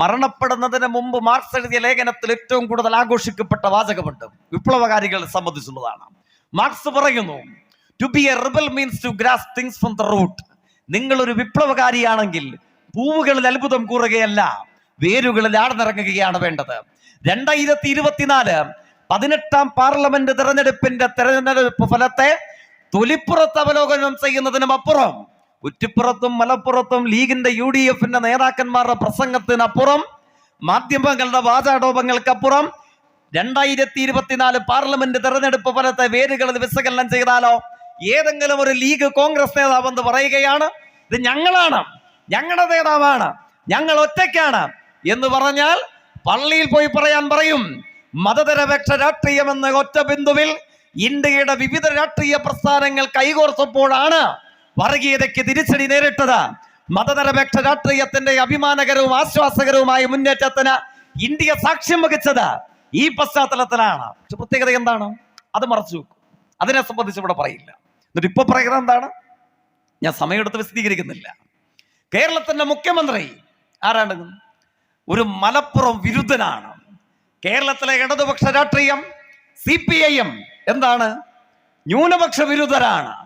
മരണപ്പെടുന്നതിന് മുമ്പ് മാർക്സ് എഴുതിയ ലേഖനത്തിൽ ഏറ്റവും കൂടുതൽ ആഘോഷിക്കപ്പെട്ട വാചകമുണ്ട്. വിപ്ലവകാരികളെ സംബന്ധിച്ചുള്ളതാണ്. മാർക്സ് പറയുന്നു to be a rebel means to grasp things from the root നിങ്ങൾ ഒരു വിപ്ലവകാരിയാണെങ്കിൽ പൂവുകളിൽ അത്ഭുതം കൂറുകയല്ല വേരുകളിൽ ആഴ്ന്നിറങ്ങുകയാണ് വേണ്ടത്. രണ്ടായിരത്തി ഇരുപത്തിനാല് പതിനെട്ടാം പാർലമെന്റ് തെരഞ്ഞെടുപ്പിന്റെ തെരഞ്ഞെടുപ്പ് ഫലത്തെ തൊലിപ്പുറത്ത് അവലോകനം ചെയ്യുന്നതിനും അപ്പുറം കുറ്റിപ്പുറത്തും മലപ്പുറത്തും ലീഗിന്റെ യു ഡി എഫിന്റെ നേതാക്കന്മാരുടെ പ്രസംഗത്തിനപ്പുറം മാധ്യമങ്ങളുടെ വാചാടോപങ്ങൾക്കപ്പുറം രണ്ടായിരത്തി ഇരുപത്തിനാല് പാർലമെന്റ് തെരഞ്ഞെടുപ്പ് ഫലത്തെ വേരുകളിൽ വിശകലനം ചെയ്താലോ? ഏതെങ്കിലും ഒരു ലീഗ് കോൺഗ്രസ് നേതാവ് എന്ന് പറയുകയാണ് ഇത് ഞങ്ങളാണ് ഞങ്ങളുടെ നേതാവാണ് ഞങ്ങൾ ഒറ്റയ്ക്കാണ് എന്ന് പറഞ്ഞാൽ പള്ളിയിൽ പോയി പറയാൻ പറയും മതനിരപേക്ഷ രാഷ്ട്രീയം എന്ന ഒറ്റ ബിന്ദുവിൽ ഇന്ത്യയുടെ വിവിധ രാഷ്ട്രീയ പ്രസ്ഥാനങ്ങൾ കൈകോർത്തപ്പോഴാണ് വർഗീയതയ്ക്ക് തിരിച്ചടി നേരിട്ടത്. മതനിരപേക്ഷ രാഷ്ട്രീയത്തിന്റെ അഭിമാനകരവും ആശ്വാസകരവുമായ മുന്നേറ്റത്തിന് ഇന്ത്യ സാക്ഷ്യം വഹിച്ചത് ഈ പശ്ചാത്തലത്തിലാണ്. പക്ഷെ പ്രത്യേകത എന്താണ്? അത് മറച്ചു വെക്കും. അതിനെ സംബന്ധിച്ച് ഇവിടെ പറയില്ല. എന്നിട്ട് ഇപ്പൊ പറയുന്നത് എന്താണ്? ഞാൻ സമയമെടുത്ത് വിശദീകരിക്കുന്നില്ല. കേരളത്തിന്റെ മുഖ്യമന്ത്രി ആരാണ്? ഒരു മലപ്പുറം വിരുദ്ധനാണ്. കേരളത്തിലെ ഇടതുപക്ഷ രാഷ്ട്രീയം സി പി ഐ എം എന്താണ്? ന്യൂനപക്ഷ വിരുദ്ധരാണ്.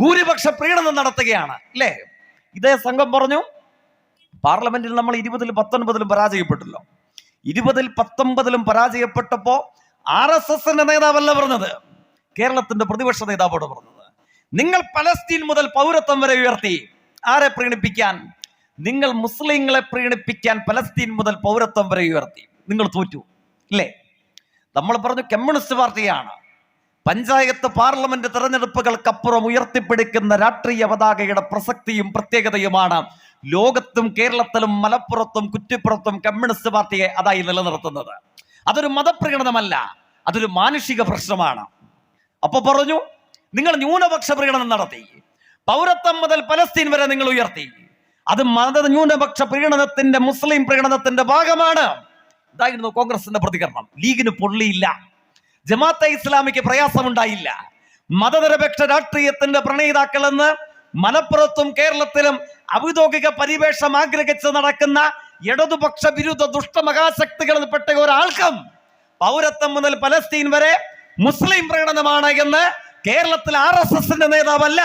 ഭൂരിപക്ഷ പ്രീണനം നടത്തുകയാണ് അല്ലേ? ഇതേ സംഘം പറഞ്ഞു പാർലമെന്റിൽ നമ്മൾ ഇരുപതിൽ പത്തൊൻപതിലും പരാജയപ്പെട്ടല്ലോ ഇരുപതിൽ പത്തൊമ്പതിലും പരാജയപ്പെട്ടപ്പോ ആർ എസ് എസിന്റെ നേതാവല്ല പറഞ്ഞത് കേരളത്തിന്റെ പ്രതിപക്ഷ നേതാവോട് പറഞ്ഞത്. നിങ്ങൾ പലസ്തീൻ മുതൽ പൗരത്വം വരെ ഉയർത്തി ആരെ പ്രീണിപ്പിക്കാൻ? നിങ്ങൾ മുസ്ലിങ്ങളെ പ്രീണിപ്പിക്കാൻ പലസ്തീൻ മുതൽ പൗരത്വം വരെ ഉയർത്തി. നിങ്ങൾ തോറ്റു ഇല്ലേ നമ്മൾ പറഞ്ഞു കമ്മ്യൂണിസ്റ്റ് പാർട്ടിയാണ്. പഞ്ചായത്ത് പാർലമെന്റ് തെരഞ്ഞെടുപ്പുകൾക്കപ്പുറം ഉയർത്തിപ്പിടിക്കുന്ന രാഷ്ട്രീയ പതാകയുടെ പ്രസക്തിയും പ്രത്യേകതയുമാണ്. ലോകത്തും കേരളത്തിലും മലപ്പുറത്തും കുറ്റിപ്പുറത്തും കമ്മ്യൂണിസ്റ്റ് പാർട്ടിയെ അതായി നിലനിർത്തുന്നത്. അതൊരു മതപ്രകടനമല്ല അതൊരു മാനുഷിക പ്രശ്നമാണ്. അപ്പൊ പറഞ്ഞു നിങ്ങൾ ന്യൂനപക്ഷ പ്രകടനം നടത്തി. പൗരത്വം മുതൽ പലസ്തീൻ വരെ നിങ്ങൾ ഉയർത്തി. അത് മത ന്യൂനപക്ഷ പ്രകടനത്തിന്റെ മുസ്ലിം പ്രകടനത്തിന്റെ ഭാഗമാണ്. ഇതായിരുന്നു കോൺഗ്രസിന്റെ പ്രതികരണം. ലീഗിന് പൊള്ളിയില്ല. ജമാഅത്തെ ഇസ്ലാമിക്ക് പ്രയാസമുണ്ടായില്ല. മതനിരപേക്ഷ രാഷ്ട്രീയത്തിന്റെ പ്രണയിതാക്കളെന്ന് മലപ്പുറത്തും കേരളത്തിലും ഔദ്യോഗിക പരിവേഷം ആഗ്രഹിച്ച് നടക്കുന്ന ഇടതുപക്ഷ വിരുദ്ധ ദുഷ്ടമഹാശക്തികളിൽ പെട്ട ഒരാൾക്കും പൗരത്വം മുതൽ പലസ്തീൻ വരെ മുസ്ലിം പ്രകടനമാണ് എന്ന് കേരളത്തിലെ ആർ എസ് എസിന്റെ നേതാവല്ല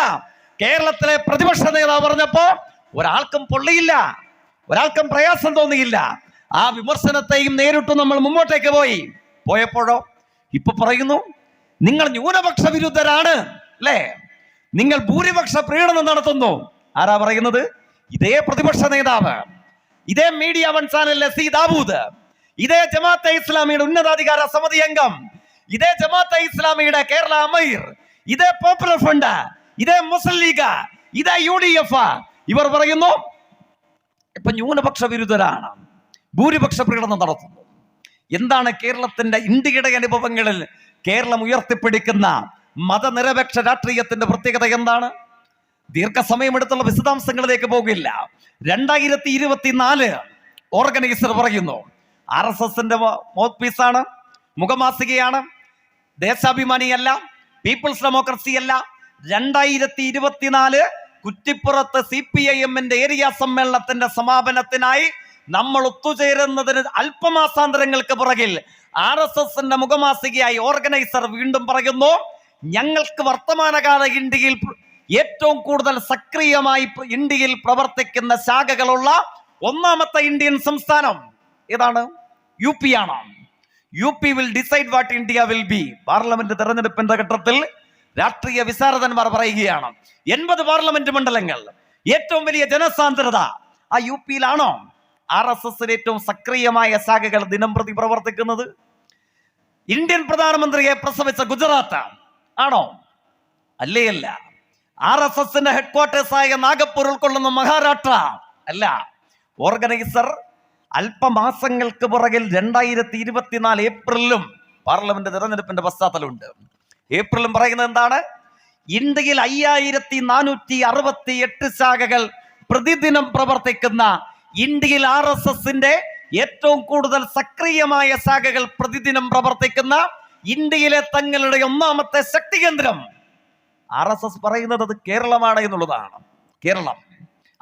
കേരളത്തിലെ പ്രതിപക്ഷ നേതാവ് പറഞ്ഞപ്പോ ഒരാൾക്കും പൊള്ളിയില്ല ഒരാൾക്കും പ്രയാസം തോന്നിയില്ല. ആ വിമർശനത്തെയും നേരിട്ടു നമ്മൾ മുമ്പോട്ടേക്ക് പോയി. പോയപ്പോഴോ ഇപ്പൊ പറയുന്നു നിങ്ങൾ ന്യൂനപക്ഷ വിരുദ്ധരാണ് അല്ലേ? നിങ്ങൾ ഭൂരിപക്ഷ പ്രീണനം നടത്തുന്നു. ആരാ പറയുന്നത്? ഇതേ പ്രതിപക്ഷ നേതാവ് ഇതേ മീഡിയ വൺ ചാനലിലെ സി ഇതേ ജമാഅത്തെ ഇസ്ലാമിയുടെ ഉന്നതാധികാര സമിതി അംഗം ഇതേ ജമാഅത്തെ ഇസ്ലാമിയുടെ കേരള അമീർ ഇതേ പോപ്പുലർ ഫ്രണ്ട് ഇതേ മുസ്ലിം ലീഗ് ഇതേ യു ഡി എഫ് ഇവർ പറയുന്നു ഇപ്പൊ ന്യൂനപക്ഷ വിരുദ്ധരാണ് ഭൂരിപക്ഷ പ്രീണനം നടത്തുന്നു. എന്താണ് കേരളത്തിന്റെ ഇന്ത്യയുടെ അനുഭവങ്ങളിൽ കേരളം ഉയർത്തിപ്പിടിക്കുന്ന മതനിരപേക്ഷ രാഷ്ട്രീയത്തിന്റെ പ്രത്യേകത എന്താണ്? ദീർഘസമയമെടുത്തുള്ള വിശദാംശങ്ങളിലേക്ക് പോകില്ല. രണ്ടായിരത്തി ഇരുപത്തിനാല് ഓർഗനൈസർ പറയുന്നു ആർ എസ് എസിന്റെ മൗത്ത് പീസാണ് മുഖമാസികയാണ് ദേശാഭിമാനിയല്ല പീപ്പിൾസ് ഡെമോക്രസി അല്ല രണ്ടായിരത്തി ഇരുപത്തിനാല് കുറ്റിപ്പുറത്ത് സി പി ഐ എമ്മിന്റെ ഏരിയ സമ്മേളനത്തിന്റെ സമാപനത്തിനായി നമ്മൾ ഒത്തുചേരുന്നതിന് അല്പമാസാന്തരങ്ങൾക്ക് പുറകിൽ ആർ എസ് എസിന്റെ മുഖമാസികയായി ഓർഗനൈസർ വീണ്ടും പറയുന്നു ഞങ്ങൾക്ക് വർത്തമാനകാല ഇന്ത്യയിൽ ഏറ്റവും കൂടുതൽ സക്രിയമായി ഇന്ത്യയിൽ പ്രവർത്തിക്കുന്ന ശാഖകളുള്ള ഒന്നാമത്തെ ഇന്ത്യൻ സംസ്ഥാനം ഏതാണ്? യു പി ആണ്. U P will decide what India will be parliament തെരഞ്ഞെടുപ്പിന്റെ ഘട്ടത്തിൽ രാഷ്ട്രീയ വിശാരദന്മാർ പറയുകയാണ് എൺപത് പാർലമെന്റ് മണ്ഡലങ്ങൾ ഏറ്റവും വലിയ ജനസാന്ദ്രത ആ യു പിയിലാണോ ആർ എസ് എസിന് ഏറ്റവും സക്രിയമായ ശാഖകൾ ദിനം പ്രതി പ്രവർത്തിക്കുന്നത് ഇന്ത്യൻ പ്രധാനമന്ത്രിയെ പ്രസവിച്ച ഗുജറാത്ത് ആണോ? അല്ലേ അല്ല ആർ എസ് എസിന്റെ ഹെഡ്ക്വാർട്ടേഴ്സായ നാഗപ്പൂർ ഉൾക്കൊള്ളുന്ന മഹാരാഷ്ട്ര അല്ല. ഓർഗനൈസർ അല്പമാസങ്ങൾക്ക് പുറകിൽ രണ്ടായിരത്തി ഇരുപത്തിനാല് ഏപ്രിലും പാർലമെന്റ് തെരഞ്ഞെടുപ്പിന്റെ പശ്ചാത്തലമുണ്ട്. ഏപ്രിലും പറയുന്നത് എന്താണ്? ഇന്ത്യയിൽ അയ്യായിരത്തി നാനൂറ്റി അറുപത്തി എട്ട് ശാഖകൾ പ്രതിദിനം പ്രവർത്തിക്കുന്ന ഇന്ത്യയിൽ ആർ എസ് എസിന്റെ ഏറ്റവും കൂടുതൽ സക്രിയമായ ശാഖകൾ പ്രതിദിനം പ്രവർത്തിക്കുന്ന ഇന്ത്യയിലെ തങ്ങളുടെ ഒന്നാമത്തെ ശക്തി കേന്ദ്രം. ആർ എസ് എസ് പറയുന്നത് അത് കേരളമാണ് എന്നുള്ളതാണ്. കേരളം.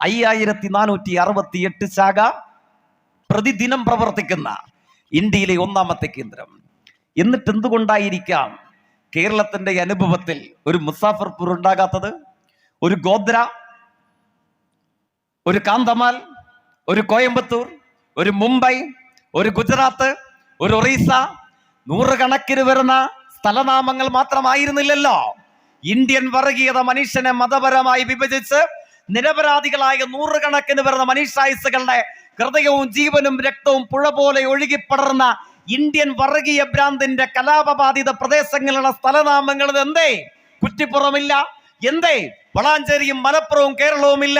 അയ്യായിരത്തി നാനൂറ്റി അറുപത്തി എട്ട് ശാഖ പ്രതിദിനം പ്രവർത്തിക്കുന്ന ഇന്ത്യയിലെ ഒന്നാമത്തെ കേന്ദ്രം. എന്നിട്ട് എന്തുകൊണ്ടായിരിക്കാം കേരളത്തിന്റെ അനുഭവത്തിൽ ഒരു മുസാഫർപൂർ ഉണ്ടാകാത്തത്? ഒരു ഗോദ്ര ഒരു കാന്തമാൽ ഒരു കോയമ്പത്തൂർ ഒരു മുംബൈ ഒരു ഗുജറാത്ത് ഒരു ഒറീസ. നൂറുകണക്കിന് വരുന്ന സ്ഥലനാമങ്ങൾ മാത്രമായിരുന്നില്ലല്ലോ. ഇന്ത്യൻ വർഗീയത മനുഷ്യനെ മതപരമായി വിഭജിച്ച് നിരപരാധികളായ നൂറുകണക്കിന് വരുന്ന മനുഷ്യായുസുകളുടെ ഹൃദയവും ജീവനും രക്തവും പുഴ പോലെ ഒഴുകിപ്പടർന്ന ഇന്ത്യൻ വർഗീയ ഭ്രാന്തിന്റെ കലാപബാധിത പ്രദേശങ്ങളുടെ സ്ഥലനാമങ്ങൾ എന്തേ? കുറ്റിപ്പുറമില്ല. എന്തേ? വളാഞ്ചേരിയും മലപ്പുറവും കേരളവും ഇല്ല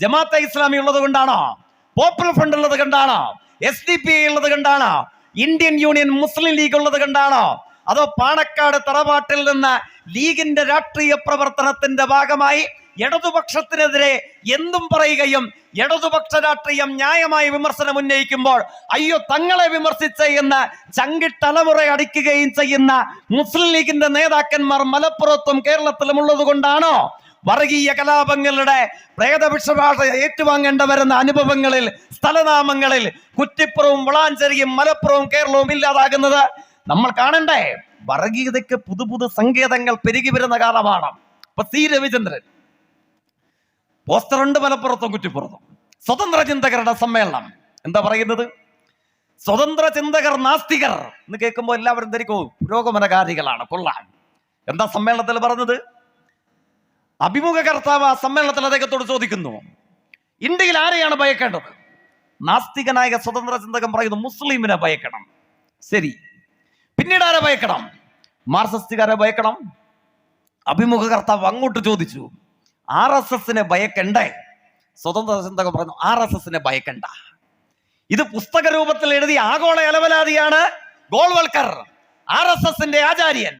ജമാഅത്തെ ഇസ്ലാമി ഉള്ളത് കൊണ്ടാണോ പോപ്പുലർ ഫ്രണ്ട് ഉള്ളത് കണ്ടാണ്? എസ് ഡി പി ഉള്ളത് കണ്ടാണ്? ഇന്ത്യൻ യൂണിയൻ മുസ്ലിം ലീഗ് ഉള്ളത് കണ്ടാണ്? അതോ പാണക്കാട് തറവാട്ടിൽ നിന്ന് ലീഗിന്റെ രാഷ്ട്രീയ പ്രവർത്തനത്തിന്റെ ഭാഗമായി ഇടതുപക്ഷത്തിനെതിരെ എന്തും പറയുകയും ഇടതുപക്ഷ രാഷ്ട്രീയം ന്യായമായ വിമർശനം ഉന്നയിക്കുമ്പോൾ അയ്യോ തങ്ങളെ വിമർശിച്ച എന്ന് ചങ്കിട്ടലമുറ അടിക്കുകയും ചെയ്യുന്ന മുസ്ലിം ലീഗിന്റെ നേതാക്കന്മാർ മലപ്പുറത്തും കേരളത്തിലും ഉള്ളത് കൊണ്ടാണോ വർഗീയ കലാപങ്ങളുടെ പ്രേതപക്ഷഭാഷ ഏറ്റുവാങ്ങേണ്ട വരുന്ന അനുഭവങ്ങളിൽ സ്ഥലനാമങ്ങളിൽ കുറ്റിപ്പുറവും വളാഞ്ചേരിയും മലപ്പുറവും കേരളവും ഇല്ലാതാകുന്നത് നമ്മൾ കാണണ്ടേ? വർഗീയതയ്ക്ക് പുതു പുതു സങ്കേതങ്ങൾ പെരുകി വരുന്ന കാലമാണ്. ഇപ്പൊ സി രവിചന്ദ്രൻ. പോസ്റ്ററുണ്ട് മലപ്പുറത്തും കുറ്റിപ്പുറത്തും. സ്വതന്ത്ര ചിന്തകരുടെ സമ്മേളനം. എന്താ പറയുന്നത്? സ്വതന്ത്ര ചിന്തകർ നാസ്തികർ എന്ന് കേൾക്കുമ്പോൾ എല്ലാവരും ധരിക്കും. പുരോഗമനകാരികളാണ്. കൊള്ളാം. എന്താ സമ്മേളനത്തിൽ പറഞ്ഞത്? അഭിമുഖ കർത്താവ് ആ സമ്മേളനത്തിൽ അദ്ദേഹത്തോട് ചോദിക്കുന്നു ഇന്ത്യയിൽ ആരെയാണ് ഭയക്കേണ്ടത്? നാസ്തികനായ സ്വതന്ത്ര ചിന്തകൻ പറയുന്നു മുസ്ലിമിനെ ഭയക്കണം. ശരി. പിന്നീട് ആരെ ഭയക്കണം? മാർസസ്റ്റുകാരെ ഭയക്കണം? അഭിമുഖ കർത്താവ് അങ്ങോട്ട് ചോദിച്ചു ആർ എസ് എസിനെ ഭയക്കണ്ടേ? സ്വതന്ത്ര ചിന്തകൻ പറഞ്ഞു ആർ എസ് എസിനെ ഭയക്കണ്ട. ഇത് പുസ്തക രൂപത്തിൽ എഴുതി ആഗോള അലവലാതിയാണ് ഗോൾവൽക്കർ ആർ എസ് എസിന്റെ ആചാര്യൻ.